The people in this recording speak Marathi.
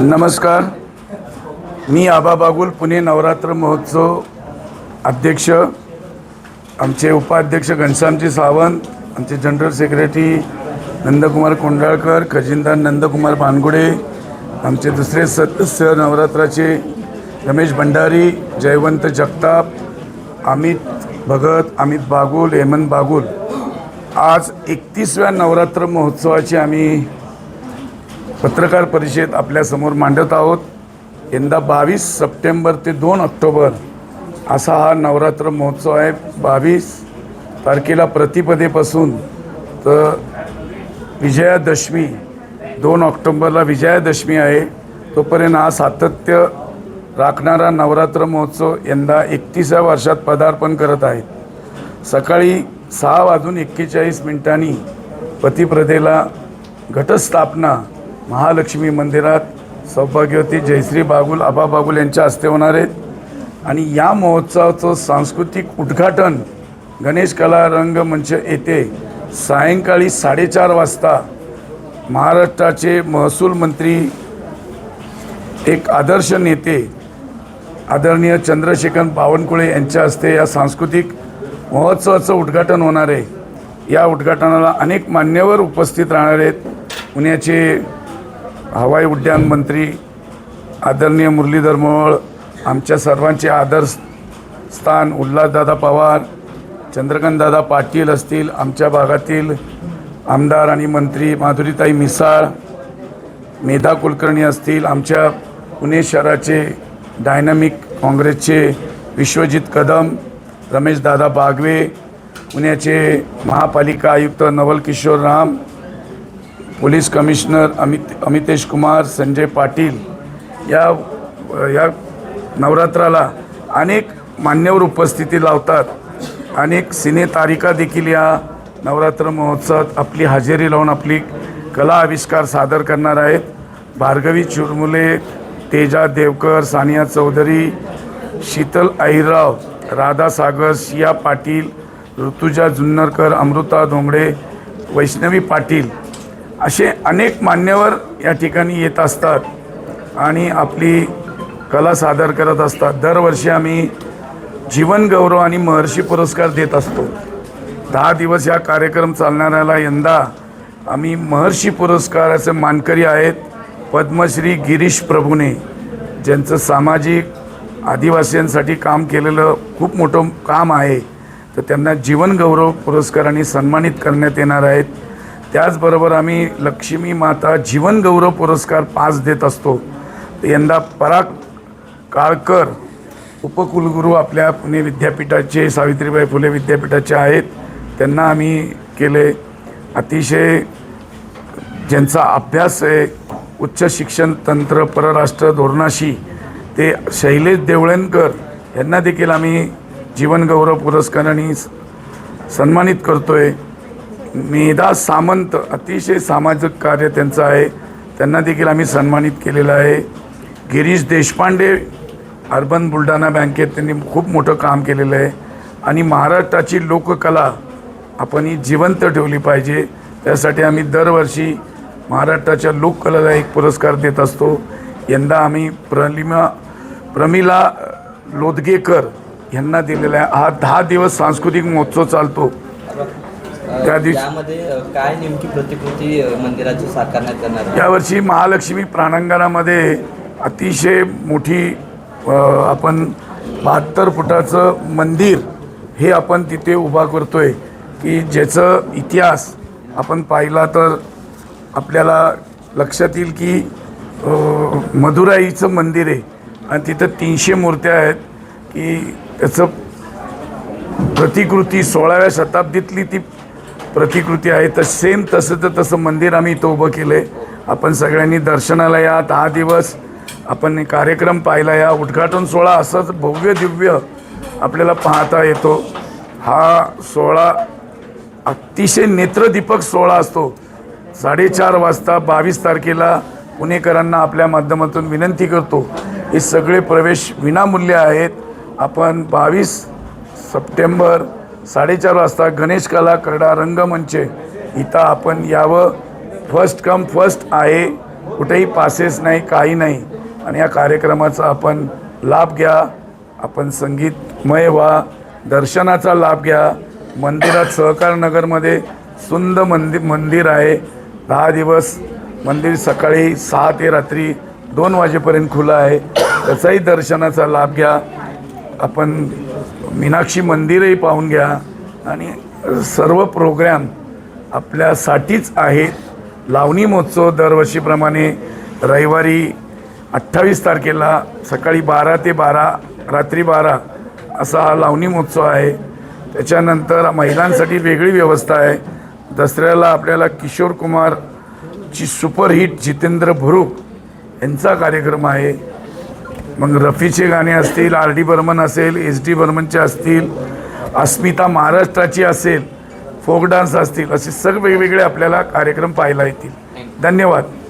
नमस्कार. मी आबा बागुल पुणे नवरात्र महोत्सव अध्यक्ष. आमचे उपाध्यक्ष घनश्यामजी सावंत आमचे जनरल सेक्रेटरी नंदकुमार कोंडाळकर खजिनदार नंदकुमार पानगुडे आमचे दुसरे सदस्य नवरात्राचे रमेश भंडारी जयवंत जगताप अमित भगत अमित बागुल हेमंत बागुल. आज एकतीसव्या नवरात्र महोत्सवाची आम्ही पत्रकार परिषद आपल्यासमोर मांडत आहोत. यंदा बावीस सप्टेंबर ते दोन ऑक्टोबर असा हा नवरात्र महोत्सव आहे. बावीस तारखेला प्रतिपदेपासून तर विजयादशमी दोन ऑक्टोबरला विजयादशमी आहे. तोपर्यंत हा सातत्य राखणारा नवरात्र महोत्सव यंदा एकतीसाव्या वर्षात पदार्पण करत आहेत. सकाळी सहा वाजून एक्केचाळीस मिनिटांनी पतिप्रदेला घटस्थापना महालक्ष्मी मंदिरात सौभाग्यवती जयश्री बागुल आबा बागुल यांच्या हस्ते होणार आहेत. आणि या महोत्सवाचं सांस्कृतिक उद्घाटन गणेश कला रंगमंच येथे सायंकाळी साडेचार वाजता महाराष्ट्राचे महसूल मंत्री एक आदर्श नेते आदरणीय चंद्रशेखर बावनकुळे यांच्या हस्ते या सांस्कृतिक महोत्सवाचं उद्घाटन होणार आहे. या उद्घाटनाला अनेक मान्यवर उपस्थित राहणार आहेत. पुण्याचे हवाई उड्डाण मंत्री आदरणीय मुरलीधर मोहोळ आमच्या सर्वांचे आदर स्थान उल्हासदादा पवार चंद्रकांतदादा पाटील असतील आमच्या भागातील आमदार आणि मंत्री माधुरीताई मिसाळ मेधा कुलकर्णी असतील आमच्या पुणे शहराचे डायनामिक काँग्रेसचे विश्वजित कदम रमेशदादा बागवे पुण्याचे महापालिका आयुक्त नवल किशोर राम पोलीस कमिशनर अमित अमितेश कुमार संजय पाटील या या नवरात्राला अनेक मान्यवर उपस्थिती लावतात. अनेक सिने तारिका देखील या नवरात्र महोत्सवात आपली हजेरी लावून आपली कला आविष्कार सादर करणार आहेत. भार्गवी चुरमुले तेजा देवकर सानिया चौधरी शीतल अहिरराव राधा सागर शिया पाटील ऋतुजा जुन्नरकर अमृता धोंगडे वैष्णवी पाटील असे अनेक मान्यवर या ठिकाणी येत असतात आणि आपली कला सादर करत असतात. दरवर्षी आम्ही जीवन गौरव आणि महर्षी पुरस्कार देत असतो. दहा दिवस हा कार्यक्रम चालणाऱ्याला यंदा आम्ही महर्षी पुरस्काराचे मानकरी आहेत पद्मश्री गिरीश प्रभूने ज्यांचं सामाजिक आदिवासींसाठी काम केलेलं खूप मोठं काम आहे. तर त्यांना जीवन गौरव पुरस्काराने सन्मानित करण्यात येणार आहेत. त्याचबरोबर आम्ही लक्ष्मी माता जीवन गौरव पुरस्कार पाच देत असतो. यंदा पराग काळकर उपकुलगुरू आपल्या पुणे विद्यापीठाचे सावित्रीबाई फुले विद्यापीठाचे आहेत. त्यांना आम्ही केले. अतिशय ज्यांचा अभ्यास आहे उच्च शिक्षण तंत्र परराष्ट्र धोरणाशी ते शैलेश देवळणकर यांना देखील आम्ही जीवनगौरव पुरस्काराने स- सन्मानित करतो आहे मेधा सामंत अतिशय सामाजिक कार्य त्यांचं आहे. त्यांना देखील आम्ही सन्मानित केलेलं आहे. गिरीश देशपांडे अर्बन बुलढाणा बँकेत त्यांनी खूप मोठं काम केलेलं आहे. आणि महाराष्ट्राची लोककला आपण ही जिवंत ठेवली पाहिजे. त्यासाठी आम्ही दरवर्षी महाराष्ट्राच्या लोककलेला एक पुरस्कार देत असतो. यंदा आम्ही प्रलिमा प्रमिला लोदगेकर यांना दिलेला आहे. हा दहा दिवस सांस्कृतिक महोत्सव चालतो. त्या दिवशी काय नेमकी प्रतिकृती मंदिराची साकारण्यात येणार? यावर्षी महालक्ष्मी प्रांगणामध्ये अतिशय मोठी आपण बहात्तर फुटाचं मंदिर हे आपण तिथे उभा करतोय की ज्याचं इतिहास आपण पाहिला तर आपल्याला लक्षात येईल की मदुराईचं मंदिर आहे आणि तिथं तीनशे मूर्त्या आहेत की त्याचं प्रतिकृती सोळाव्या शताब्दीतली ती प्रतिकृती आहे. तर सेम तसं तर तसं मंदिर आम्ही इथं उभं केलं आहे आपण सगळ्यांनी दर्शनाला या. दहा दिवस आपण कार्यक्रम पाहिला या. उद्घाटन सोहळा असंच भव्य दिव्य आपल्याला पाहता येतो. हा सोहळा अतिशय नेत्रदीपक सोहळा असतो. साडेचार वाजता बावीस तारखेला पुणेकरांना आपल्या माध्यमातून विनंती करतो. हे सगळे प्रवेश विनामूल्य आहेत. आपण बावीस सप्टेंबर साडेचार वाजता गणेश कला क्रीडा रंगमंच इथं आपण यावं. फर्स्ट कम फर्स्ट आहे. कुठेही पासेस नाही काही नाही. आणि या कार्यक्रमाचा आपण लाभ घ्या. आपण संगीतमय व्हा. दर्शनाचा लाभ घ्या. मंदिरात सहकार नगरमध्ये सुंदर मंदिर मंदिर आहे. दहा दिवस मंदिर सकाळी सहा ते रात्री दोन वाजेपर्यंत खुलं आहे. त्याचाही दर्शनाचा लाभ घ्या. आपण मीनाक्षी मंदिरही पाहून घ्या. आणि सर्व प्रोग्रॅम आपल्यासाठीच आहेत. लावणी महोत्सव दरवर्षीप्रमाणे रविवारी अठ्ठावीस तारखेला सकाळी बारा ते बारा रात्री बारा असा हा लावणी महोत्सव आहे. त्याच्यानंतर महिलांसाठी वेगळी व्यवस्था आहे. दसऱ्याला आपल्याला किशोर कुमारची सुपरहिट जितेंद्र भुरुक यांचा कार्यक्रम आहे. मग रफीचे गाणे असतील आर डी बर्मन असेल एस डी बर्मनचे असतील अस्मिता महाराष्ट्राची असेल फोक डान्स असतील असे सगळे वेगवेगळे आपल्याला कार्यक्रम पाहायला येतील. धन्यवाद.